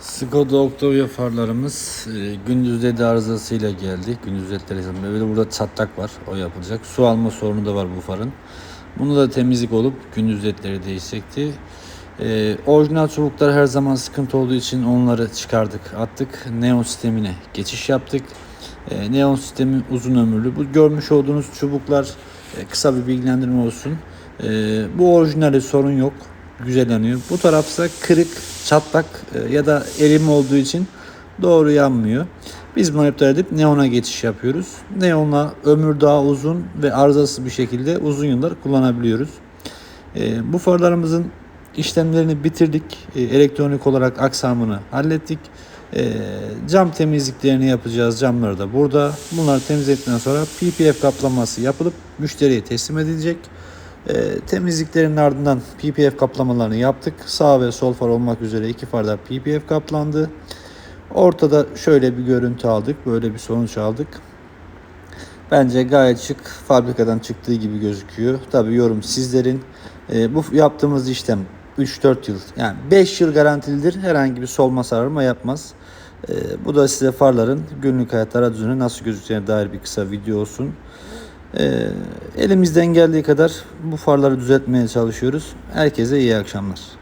Skoda Octavia farlarımız e, gündüz led arızasıyla geldi. Gündüz ledleri. Böyle burada çatlak var. O yapılacak. Su alma sorunu da var bu farın. Bunu da temizlik olup gündüz ledleri değişecekti. E, orijinal çubuklar her zaman sıkıntı olduğu için onları çıkardık, attık. Neon sistemine geçiş yaptık. E, neon sistemi uzun ömürlü. Bu görmüş olduğunuz çubuklar e, kısa bir bilgilendirme olsun. E, bu orijinali sorun yok. Güzel yanıyor. Bu tarafsa kırık, çatlak e, ya da erim olduğu için doğru yanmıyor. Biz bunu iptal edip neona geçiş yapıyoruz. Neonla ömür daha uzun ve arızasız bir şekilde uzun yıllar kullanabiliyoruz. E, bu farlarımızın işlemlerini bitirdik. E, elektronik olarak aksamını hallettik. Cam temizliklerini yapacağız. Camları da burada. Bunları temizledikten sonra PPF kaplaması yapılıp müşteriye teslim edilecek. E, temizliklerin ardından PPF kaplamalarını yaptık. Sağ ve sol far olmak üzere iki farda PPF kaplandı. Ortada şöyle bir görüntü aldık. Böyle bir sonuç aldık. Bence gayet şık fabrikadan çıktığı gibi gözüküyor. Tabii yorum sizlerin. E, bu yaptığımız işlem 3-4 yıl yani 5 yıl garantilidir. Herhangi bir solma sararma yapmaz. E, bu da size farların günlük hayat ara düzeni nasıl gözüktüğüne dair bir kısa video olsun. E, elimizden geldiği kadar bu farları düzeltmeye çalışıyoruz. Herkese iyi akşamlar.